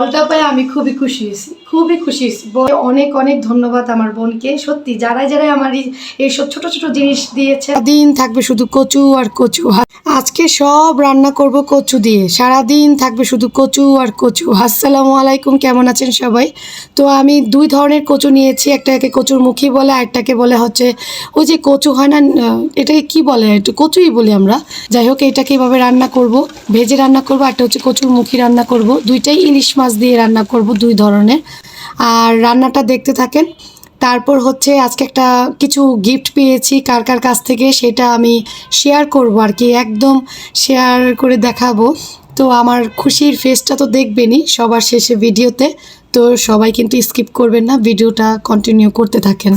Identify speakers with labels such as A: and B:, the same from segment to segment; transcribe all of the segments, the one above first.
A: ফলটা পাই আমি খুবই খুশি হয়েছি, খুবই খুশি হয়েছি। অনেক অনেক ধন্যবাদ আমার বোনকে। সত্যি যারা যারা আমার এই- এইসব ছোট ছোট জিনিস দিয়েছে দিন থাকবে শুধু কচু আর কচু আজকে সব রান্না করব কচু দিয়ে। সারাদিন থাকবে শুধু কচু আর কচু। আসসালামু আলাইকুম, কেমন আছেন সবাই? তো আমি দুই ধরনের কচু নিয়েছি একটাকে কচুর মুখী বলে আরেকটাকে বলে হচ্ছে, ওই যে কচু হয় না এটাকে কি বলে, একটু কচুই বলি আমরা। যাই হোক, এটাকে এভাবে রান্না করব। ভেজে রান্না করব একটা হচ্ছে কচুর মুখী রান্না করব। দুইটাই ইলিশ মাছ দিয়ে রান্না করব দুই ধরনের। আর রান্নাটা দেখতে থাকেন, তারপর হচ্ছে আজকে একটা কিছু গিফট পেয়েছি, কার কার কাছ থেকে সেটা আমি শেয়ার করব আর কি, একদম শেয়ার করে দেখাবো। তো আমার খুশির ফেসটা তো দেখবেনই সবার শেষে ভিডিওতে তো সবাই কিন্তু স্কিপ করবেন না ভিডিওটা কন্টিনিউ করতে থাকেন।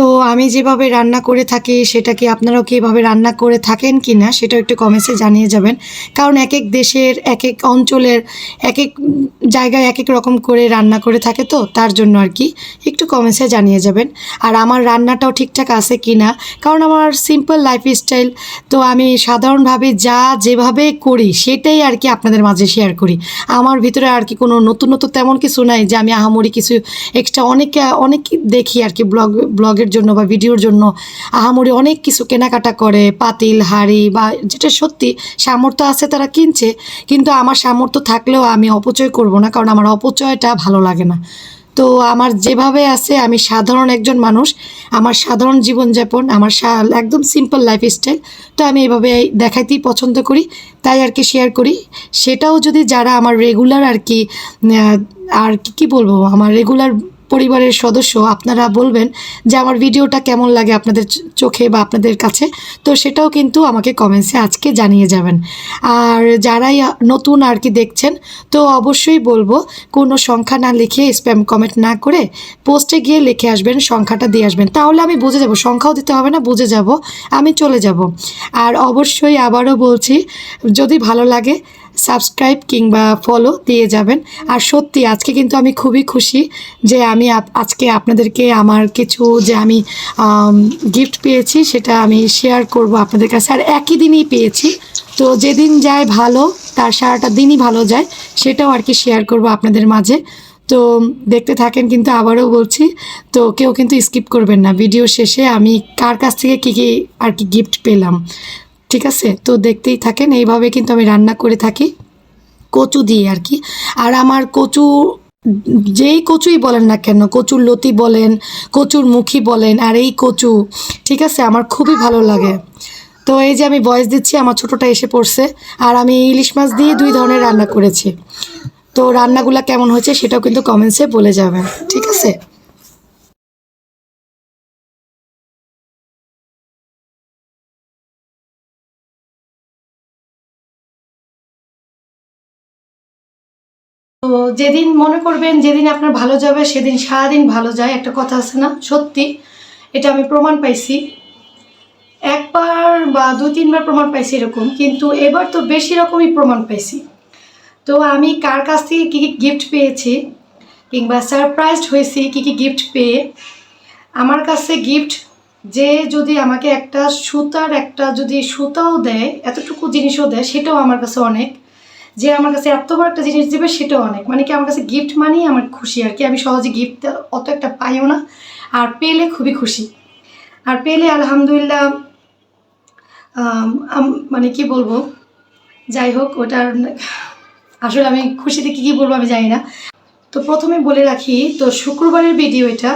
A: তো আমি যেভাবে রান্না করে থাকি, সেটা কি আপনারাও কি এভাবে রান্না করে থাকেন কি না সেটাও একটু কমেন্টসে জানিয়ে যাবেন। কারণ এক এক দেশের এক এক অঞ্চলের এক এক জায়গায় এক এক রকম করে রান্না করে থাকে তো, তার জন্য আর কি। একটু কমেন্টসে জানিয়ে যাবেন। আর আমার রান্নাটাও ঠিকঠাক আছে কি না, কারণ আমার সিম্পল লাইফ স্টাইল তো আমি সাধারণভাবে যা যেভাবে করি, সেটাই আর কি আপনাদের মাঝে শেয়ার করি। আমার ভিতরে আর কি কোনো নতুন নতুন তেমন কিছু নাই যে আমি আহামরি কিছু এক্সট্রা অনেক অনেক দেখি আর কি ব্লগ ব্লগের জন্য বা ভিডিওর জন্য আহামরি অনেক কিছু কেনাকাটা করে, পাতিল, হাড়ি বা যেটা সত্যি সামর্থ্য আছে তারা কিনছে, কিন্তু আমার সামর্থ্য থাকলেও আমি অপচয় করব না কারণ আমার অপচয়টা ভালো লাগে না। তো আমার যেভাবে আছে, আমি সাধারণ একজন মানুষ, আমার সাধারণ জীবনযাপন, আমার একদম সিম্পল লাইফ স্টাইল তো আমি এভাবে দেখাইতেই পছন্দ করি, তাই আর কি শেয়ার করি। সেটাও যদি যারা আমার রেগুলার আর কি আর কী বলব, আমার রেগুলার পরিবারের সদস্য, আপনারা বলবেন যে আমার ভিডিওটা কেমন লাগে আপনাদের চোখে বা আপনাদের কাছে? তো সেটাও কিন্তু আমাকে কমেন্টসে আজকে জানিয়ে যাবেন। আর যারাই নতুন আর কি দেখছেন, তো অবশ্যই বলব, কোনো সংখ্যা না লিখে স্প্যাম কমেন্ট না করে পোস্টে গিয়ে লিখে আসবেন, সংখ্যাটা দিয়ে আসবেন। তাহলে আমি বুঝে যাব, সংখ্যাও দিতে হবে না, বুঝে যাব, আমি চলে যাব। আর অবশ্যই আবারও বলছি, যদি ভালো লাগে সাবস্ক্রাইব কিংবা ফলো দিয়ে যাবেন। আর সত্যি, আজকে কিন্তু আমি খুবই খুশি যে আমি আজকে আপনাদেরকে আমার কিছু যে আমি গিফট পেয়েছি সেটা আমি শেয়ার করব আপনাদের কাছে। আর একই দিনই পেয়েছি। তো যেদিন যায় ভালো, তার সারাটা দিনই ভালো যায়, সেটাও আর কি শেয়ার করব আপনাদের মাঝে। তো দেখতে থাকেন কিন্তু আবারও বলছি, তো কেউ কিন্তু স্কিপ করবেন না। ভিডিও শেষে আমি কার কাছ থেকে কী কী আর কি গিফট পেলাম? ঠিক আছে? তো দেখতেই থাকেন, এইভাবে কিন্তু আমি রান্না করে থাকি। কচু দিয়ে আর কি। আর আমার কচু, যেই কচুই বলেন না কেন, কচুর লতি বলেন, কচুর মুখী বলেন, আর এই কচু, ঠিক আছে? আমার খুবই ভালো লাগে। তো এই যে আমি ভয়েস দিচ্ছি, আমার ছোটোটা এসে পড়ছে, আর আমি ইলিশ মাছ দিয়ে দুই ধরনের রান্না করেছি। তো রান্নাগুলা কেমন হয়েছে সেটাও কিন্তু কমেন্টসে বলে যাবেন, ঠিক আছে? তো যেদিন মনে করবেন যেদিন আপনার ভালো যাবে, সেদিন সারাদিন ভালো যায়, একটা কথা আছে না? সত্যি, এটা আমি প্রমাণ পাইছি। একবার বা দু তিনবার প্রমাণ পাইছি এরকম, কিন্তু এবার তো বেশি রকমই প্রমাণ পাইছি। তো আমি কার কাছ থেকে কী কী গিফট পেয়েছি, কিংবা সারপ্রাইজড হয়েছি, কী কী গিফট পেয়ে, আমার কাছে গিফট যে যদি আমাকে একটা সুতার একটা যদি সুতাও দেয়, এতটুকু জিনিসও দেয়, সেটাও আমার কাছে অনেক। যে আমার কাছে এত বড় একটা জিনিস দেবে সেটাও অনেক। মানে কি আমার কাছে গিফট মানেই আমার খুশি আর কি। আমি সহজে গিফট অত একটা পাইও না। আর পেলে খুবই খুশি। আর পেলে আলহামদুলিল্লাহ মানে কি বলব? যাই হোক, ওটার আসলে আমি খুশিতে কী কী বলব আমি জানি না। তো প্রথমে বলে রাখি, তো শুক্রবারের ভিডিও এটা।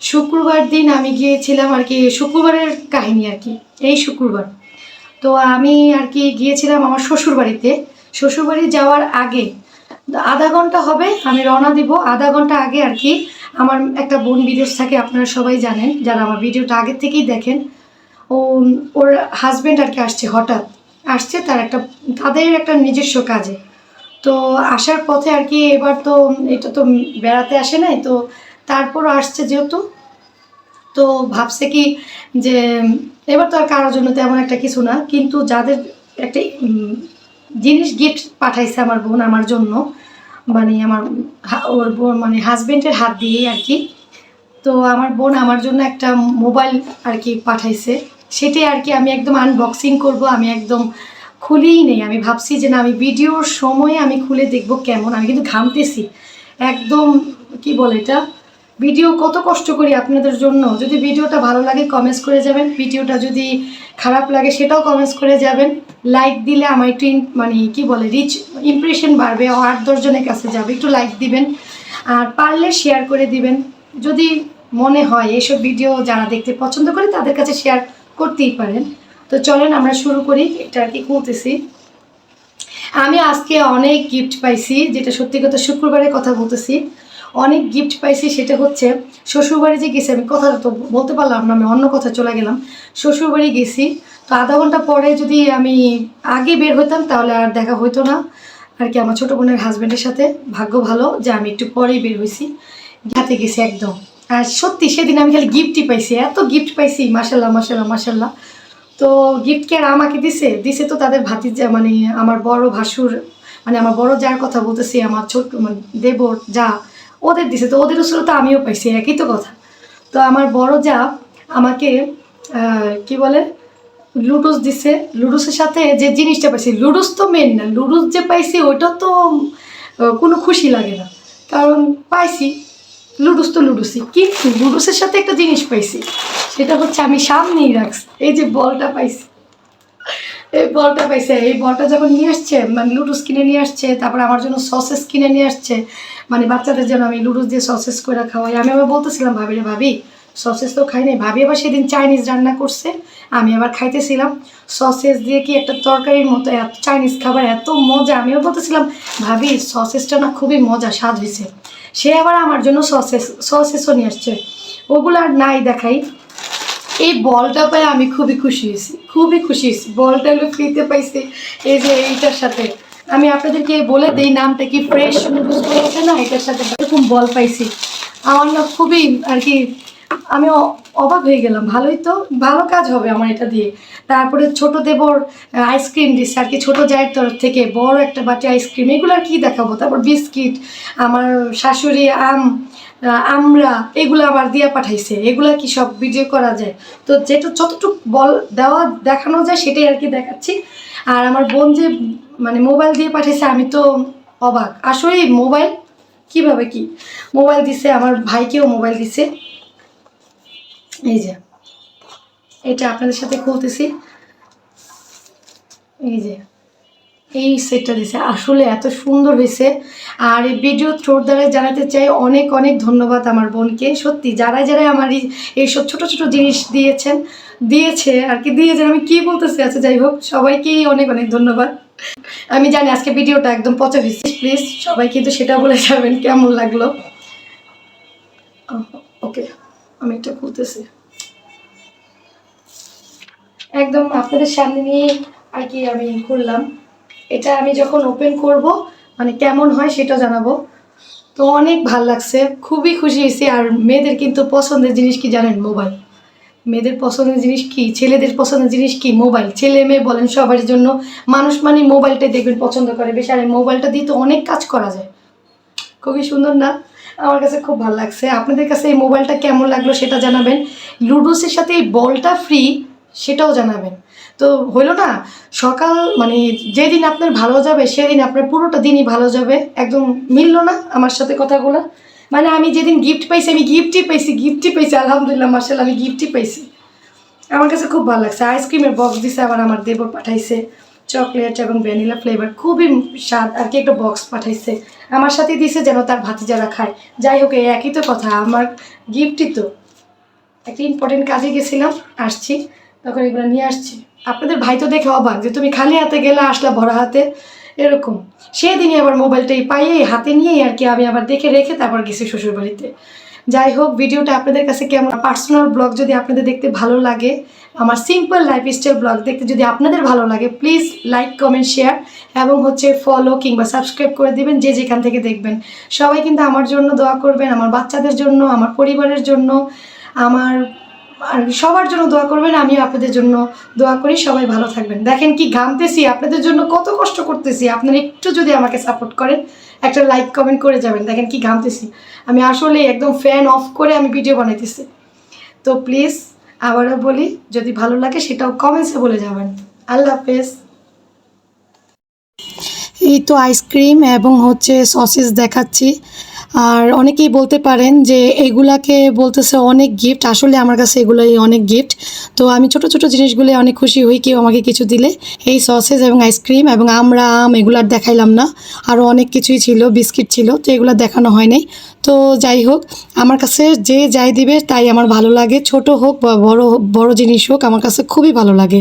A: শুক্রবার দিন আমি গিয়েছিলাম আর কি, শুক্রবারের কাহিনী আর কি। এই শুক্রবার। তো আমি আর কি গিয়েছিলাম আমার শ্বশুর বাড়িতে শ্বশুরবাড়ি যাওয়ার আগে আধা ঘণ্টা হবে, আমি রওনা দিব। আধা ঘণ্টা আগে আর কি আমার একটা বোন বিদেশ থাকে, আপনারা সবাই জানেন, যারা আমার ভিডিওটা আগের থেকেই দেখেন। ও, ওর হাজব্যান্ড আর কি আসছে হঠাৎ। আসছে তার একটা, তাদের একটা নিজস্ব কাজে। তো আসার পথে আর কি এবার তো এটা তো বেড়াতে আসে নাই, তো তারপরও আসছে যেহেতু। তো ভাবছে কি যে, এবার তো আর কারোর জন্য তেমন একটা কিছু না, কিন্তু যাদের একটা জিনিস গিফট পাঠাইছে আমার বোন আমার জন্য। মানে আমার ওর বোন মানে হাজবেন্ডের হাত দিয়েই আর কি। তো আমার বোন আমার জন্য একটা মোবাইল আর কি পাঠাইছে। সেটাই আর কি আমি একদম আনবক্সিং করব, আমি একদম খুলেই নেই। আমি ভাবছি যে না, আমি ভিডিওর সময়ে আমি খুলে দেখব কেমন। আমি কিন্তু ঘামতেছি। একদম, কি বলে এটা? ভিডিও কত কষ্ট করি আপনাদের জন্য। যদি ভিডিওটা ভালো লাগে কমেন্টস করে যাবেন। ভিডিওটা যদি খারাপ লাগে, সেটাও কমেন্টস করে যাবেন। লাইক দিলে আমার একটু মানে কি বলে রিচ ইমপ্রেশন বাড়বে। আট দশজনের কাছে যাবে, একটু লাইক দিবেন। আর পারলে শেয়ার করে দিবেন। যদি মনে হয় এসব ভিডিও যারা দেখতে পছন্দ করে, তাদের কাছে শেয়ার করতেই পারেন। তো চলেন আমরা শুরু করি। এটা আর কি করতেছি আমি আজকে অনেক গিফট পাইছি, যেটা সত্যি কথা শুক্রবারে কথা বলতেছি। অনেক গিফট পাইছি, সেটা হচ্ছে শ্বশুরবাড়ি যে গেছি, আমি কথা তো বলতে পারলাম না, আমি অন্য কথা চলে গেলাম। শ্বশুরবাড়ি গেছি, তো আধা ঘণ্টা পরে যদি আমি আগে বের হইতাম, তাহলে আর দেখা হইতো না। আর কি, আমার ছোটো বোনের হাজব্যান্ডের সাথে, ভাগ্য ভালো যে আমি একটু পরেই বের হয়েছি হাতে গেছি একদম। আর সত্যি, সেদিন আমি খালি গিফটই পাইছি, এত গিফট পাইছি মাসাল্লাহ মাসাল্লাহ মাসাল্লাহ তো গিফট কি আর আমাকে দিছে? দিছে তো তাদের ভাতিজা মানে আমার বড় ভাসুর মানে আমার বড় যার কথা বলতেছি, আমার ছোট মানে দেবর, যা। ওদের দিছে, তো ওদের আসলে তো আমিও পাইছি, একই তো কথা। তো আমার বড় যা আমাকে কি বলে, লুডুস দিছে। লুডুসের সাথে যে জিনিসটা পাইছি, লুডুস তো মেন না, লুডুস যে পাইছি ওইটা তো কোনো খুশি লাগে না। কারণ পাইছি, লুডুস তো লুডুসই। কিন্তু লুডুসের সাথে একটা জিনিস পাইছি, সেটা হচ্ছে আমি সামনেই রাখছি, এই যে বলটা পাইছি। এই বলটা পাইছে, এই বলটা যখন নিয়ে আসছে মানে লুডুস কিনে নিয়ে আসছে, তারপর আমার জন্য সসেস কিনে নিয়ে আসছে মানে বাচ্চাদের জন্য আমি লুডুস দিয়ে সসেস করে খাওয়াই। আমি আবার বলতেছিলাম, ভাবি রে ভাবি সসেস তো খাই নাই। ভাবি আবার সেদিন চাইনিজ রান্না করছে, আমি আবার খাইতেছিলাম। সসেস দিয়ে কি একটা তরকারির মতো এত চাইনিজ খাবার, এত মজা। আমিও বলতেছিলাম, ভাবি সসেসটা না খুবই মজা, স্বাদ হয়েছে সে আবার আমার জন্য সসেস সসেসও নিয়ে আসছে। ওগুলো আর নাই দেখাই। এই বলটা পাই আমি খুবই খুশি হয়েছি, খুবই খুশি হয়েছি। বলটা হলো ফ্রিতে পাইছি, এই যে এইটার সাথে। আমি আপনাদেরকে বলে দিই, নামটা কি ফ্রেশ নুডলস বলেছে না? এটার সাথে এরকম বল পাইছি। আমার না খুবই আর কি, আমি অবাক হয়ে গেলাম। ভালোই তো, ভালো কাজ হবে আমার এটা দিয়ে। তারপরে ছোট দেবর আইসক্রিম দিচ্ছে আর কি ছোট জায়ের তরফ থেকে বড় একটা বাটি আইসক্রিম এগুলো আর কি দেখাবো? তারপর বিস্কিট আমার শাশুড়ি, আম আমরা এগুলো আবার দিয়ে পাঠাইছে, এগুলা কি সব ভিডিও করা যায়? তো যেটা যতটুকু বল দেওয়া, দেখানো যায় সেটাই আর কি দেখাচ্ছি। আর আমার বোন যে মানে মোবাইল দিয়ে পাঠাইছে, আমি তো অবাক। আসলে মোবাইল কীভাবে কি? মোবাইল দিছে, আমার ভাইকেও মোবাইল দিছে। এই যে, এটা আপনাদের সাথে খুলতেছি। এই যে এই সেটটা দিছে। আসলে এত সুন্দর হয়েছে আর এই ভিডিও থ্রোর দ্বারা জানাতে চাই অনেক অনেক ধন্যবাদ আমার বোনকে। সত্যি যারা যারা আমার এই এইসব ছোট ছোট জিনিস দিয়েছেন, দিয়েছে আর কি দিয়েছেন, আমি কি বলতেছি? আচ্ছা যাই হোক সবাইকেই অনেক অনেক ধন্যবাদ। আমি জানি আজকে ভিডিওটা একদম পচা হয়েছে প্লিজ সবাই কিন্তু সেটা বলে যাবেন কেমন লাগল। ওকে আমি এটা খুলতেছি। একদম আপনাদের সামনে নিয়ে আর কি আমি করলাম এটা আমি যখন ওপেন করব মানে কেমন হয় সেটা জানাব। তো অনেক ভালো লাগছে, খুবই খুশি হয়েছি। আর মেয়েদের কিন্তু পছন্দের জিনিস কি জানেন? মোবাইল। মেয়েদের পছন্দের জিনিস কি? ছেলেদের পছন্দের জিনিস কি? মোবাইল। ছেলে মেয়ে বলেন সবার জন্য, মানুষ মানে মোবাইলটাই দেখবেন পছন্দ করে বেশি। আর মোবাইলটা দিয়ে তো অনেক কাজ করা যায়। খুবই সুন্দর না? আমার কাছে খুব ভালো লাগছে। আপনাদের কাছে এই মোবাইলটা কেমন লাগল সেটা জানাবেন। লুডোসের সাথে এই বলটা ফ্রি সেটাও জানাবেন। তো হইল না, সকাল মানে যেদিন আপনার ভালো যাবে, সেদিন আপনার পুরোটা দিনই ভালো যাবে, একদম মিললো না আমার সাথে কথাগুলো। মানে আমি যেদিন গিফট পাইছি, আমি গিফটই পাইছি গিফটই পাইছি, আলহামদুলিল্লাহ মার্শাল আমি গিফটই পাইছি। আমার কাছে খুব ভালো লাগছে, আইসক্রিমের বক্স দিছে, আবার আমার দেবর পাঠাইছে চকলেট এবং ভ্যানিলা ফ্লেভার খুবই স্বাদ, আর কি একটা বক্স পাঠাইছে। আমার সাথে দিছে যেন তার ভাতিজারা খায়। যাই হোক একই তো কথা, আমার গিফটই তো। একটা ইম্পর্টেন্ট কাজে গেছিলাম, আসছি। তখন এগুলো নিয়ে আসছি। আপনাদের ভাই তো দেখে অবাক যে তুমি খালি হাতে গেলে আসলা ভরা হাতে। এরকম। সেদিনই আবার মোবাইলটাই পাইয়ে হাতে নিয়েই আর কি আমি আবার দেখে রেখে তারপর গেছি শ্বশুরবাড়িতে। যাই হোক, ভিডিওটা আপনাদের কাছে কেমন? পার্সোনাল ব্লগ যদি আপনাদের দেখতে ভালো লাগে, আমার সিম্পল লাইফস্টাইল ব্লগ দেখতে যদি আপনাদের ভালো লাগে প্লিজ লাইক কমেন্ট শেয়ার এবং হচ্ছে ফলো কিংবা সাবস্ক্রাইব করে দিবেন যে যেখান থেকে দেখবেন। সবাই কিন্তু আমার জন্য দোয়া করবেন, আমার বাচ্চাদের জন্য, আমার পরিবারের জন্য, আমার সবার জন্য দোয়া করবেন, আমিও আপনাদের জন্য দোয়া করি, সবাই ভালো থাকবেন। দেখেন কি ঘামতেছি, আপনাদের জন্য কত কষ্ট করতেছি, আপনারা একটু যদি আমাকে সাপোর্ট করেন, একটা লাইক কমেন্ট করে যাবেন, দেখেন কি ঘামতেছি। আমি আসলে একদম ফ্যান অফ করে আমি ভিডিও বানাইতেছি। তো প্লিজ আবারও বলি, যদি ভালো লাগে সেটাও কমেন্টসে বলে যাবেন। আল্লাহ হাফেজ। এই তো আইসক্রিম এবং হচ্ছে সসেস দেখাচ্ছি। আর অনেকেই বলতে পারেন যে এগুলাকে বলতেছে অনেক গিফট আসলে আমার কাছে এগুলোই অনেক গিফট তো আমি ছোট ছোট জিনিসগুলো অনেক খুশি হই কেউ আমাকে কিছু দিলে। এই সসেস এবং আইসক্রিম এবং আমরা আম এগুলো আর দেখাইলাম না। আরও অনেক কিছুই ছিল বিস্কিট ছিল, তো এগুলো দেখানো হয় নাই তো যাই হোক, আমার কাছে যে যাই দিবে তাই আমার ভালো লাগে। ছোট হোক বা বড় বড় জিনিস হোক, আমার কাছে খুবই ভালো লাগে।